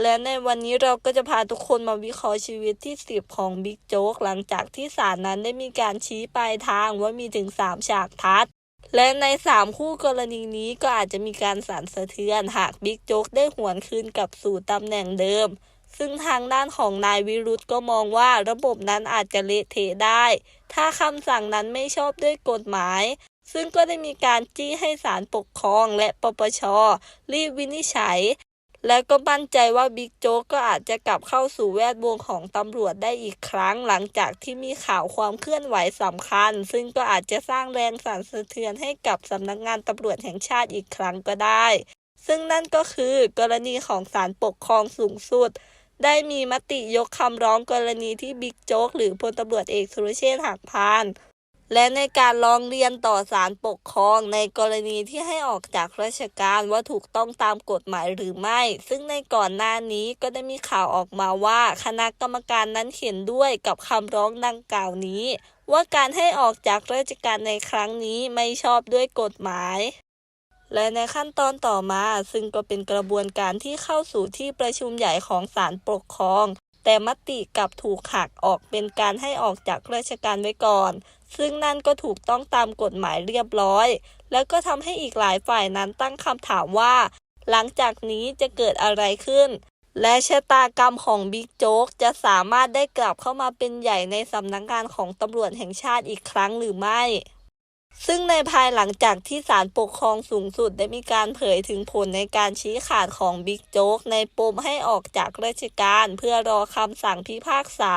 และในวันนี้เราก็จะพาทุกคนมาวิเคราะห์ชีวิตที่ 10 ของบิ๊กโจ๊กหลังจากที่ศาลนั้นได้มีการชี้ปลายทางว่ามีถึง 3 ฉากทัด และใน 3 คู่กรณีนี้ก็อาจจะมีการสั่นสะเทือนหากบิ๊กโจ๊กได้หวนคืนกลับสู่ตำแหน่งเดิม ซึ่งทางด้านของนายวิรุธก็มองว่าระบบนั้นอาจจะเละเทะได้ ถ้าคำสั่งนั้นไม่ชอบด้วยกฎหมายซึ่งก็ได้มีการจี้ให้ศาลปกครองและปปชรีบวินิจฉัย และก็มั่นใจว่าบิ๊กโจ๊กก็อาจจะกลับเข้าสู่แวดวงของตำรวจได้อีกครั้ง หลังจากที่มีข่าวความเคลื่อนไหวสำคัญ ซึ่งก็อาจจะสร้างแรงสั่นสะเทือนให้กับสำนักงานตำรวจแห่งชาติอีกครั้งก็ได้ ซึ่งนั่นก็คือกรณีของศาลปกครองสูงสุด ได้มีมติยกคำร้องกรณีที่บิ๊กโจ๊กหรือพลตำรวจเอกสุรเชษฐ์หักพาน และในการร้องเรียนต่อศาลปกครอง ในกรณีที่ให้ออกจากราชการว่าถูกต้องตามกฎหมายหรือไม่ ซึ่งในก่อนหน้านี้ก็ได้มีข่าวออกมาว่า คณะกรรมการนั้นเห็นด้วยกับคำร้องดังกล่าวนี้ ว่าการให้ออกจากราชการในครั้งนี้ไม่ชอบด้วยกฎหมายและในขั้นตอนต่อมา ซึ่งก็เป็นกระบวนการที่เข้าสู่ที่ประชุมใหญ่ของศาลปกครอง แต่มติกลับถูกหักออกเป็นการให้ออกจากราชการไว้ก่อน ซึ่งนั่นก็ถูกต้องตามกฎหมายเรียบร้อย แล้วก็ทำให้อีกหลายฝ่ายนั้นตั้งคำถามว่า หลังจากนี้จะเกิดอะไรขึ้น และชะตากรรมของบิ๊กโจ๊กจะสามารถได้กลับเข้ามาเป็นใหญ่ในสำนักงานของตำรวจแห่งชาติอีกครั้งหรือไม่ ซึ่งในภายหลังจากที่ศาลปกครองสูงสุดได้มีการเผยถึงผลในการชี้ขาดของบิ๊กโจ๊กในปมให้ออกจากราชการ เพื่อรอคำสั่งพิพากษา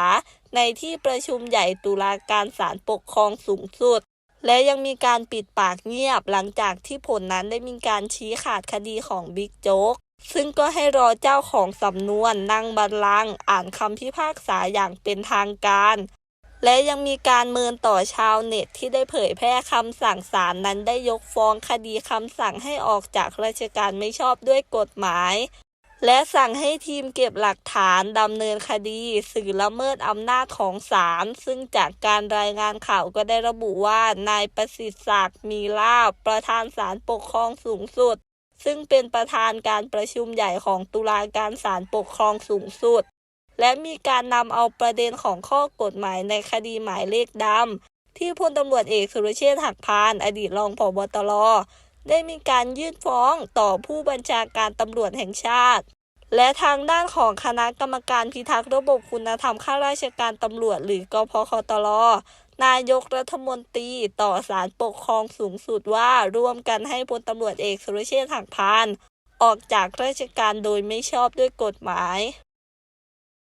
ในที่ประชุมใหญ่ตุลาการศาลปกครองสูงสุด และยังมีการปิดปากเงียบหลังจากที่ผลนั้นได้มีการชี้ขาดคดีของบิ๊กโจ๊กซึ่งก็ให้รอเจ้าของสำนวนนั่งบัลลังก์อ่านคำพิพากษาอย่างเป็นทางการ และยังมีการเมินต่อชาวเน็ตที่ได้เผยแพร่คำสั่งศาลนั้นได้ยกฟ้องคดีคำสั่งให้ออกจากราชการไม่ชอบด้วยกฎหมาย และสั่งให้ทีมเก็บหลักฐานดำเนินคดี สื่อละเมิดอำนาจของศาลซึ่งจากการรายงานข่าวก็ได้ระบุว่านายประสิทธิ์ศักดิ์มีลาภประธานศาลปกครองสูงสุด ซึ่งเป็นประธานการประชุมใหญ่ของตุลาการศาลปกครองสูงสุด และมีการนำเอาประเด็นของข้อกฎหมายในคดีหมายเลขดำที่พลตำรวจเอกสุรเชษฐ์หักพาน อดีตรองผบตรได้มีการยื่นฟ้องต่อผู้บัญชาการตำรวจแห่งชาติ และทางด้านของคณะกรรมการพิทักษ์ระบบคุณธรรมข้าราชการตำรวจ หรือกพคตรนายกรัฐมนตรีต่อศาลปกครองสูงสุดว่าร่วมกันให้พลตำรวจเอกสุรเชษฐ์หักพาน ออกจากราชการโดยไม่ชอบด้วยกฎหมาย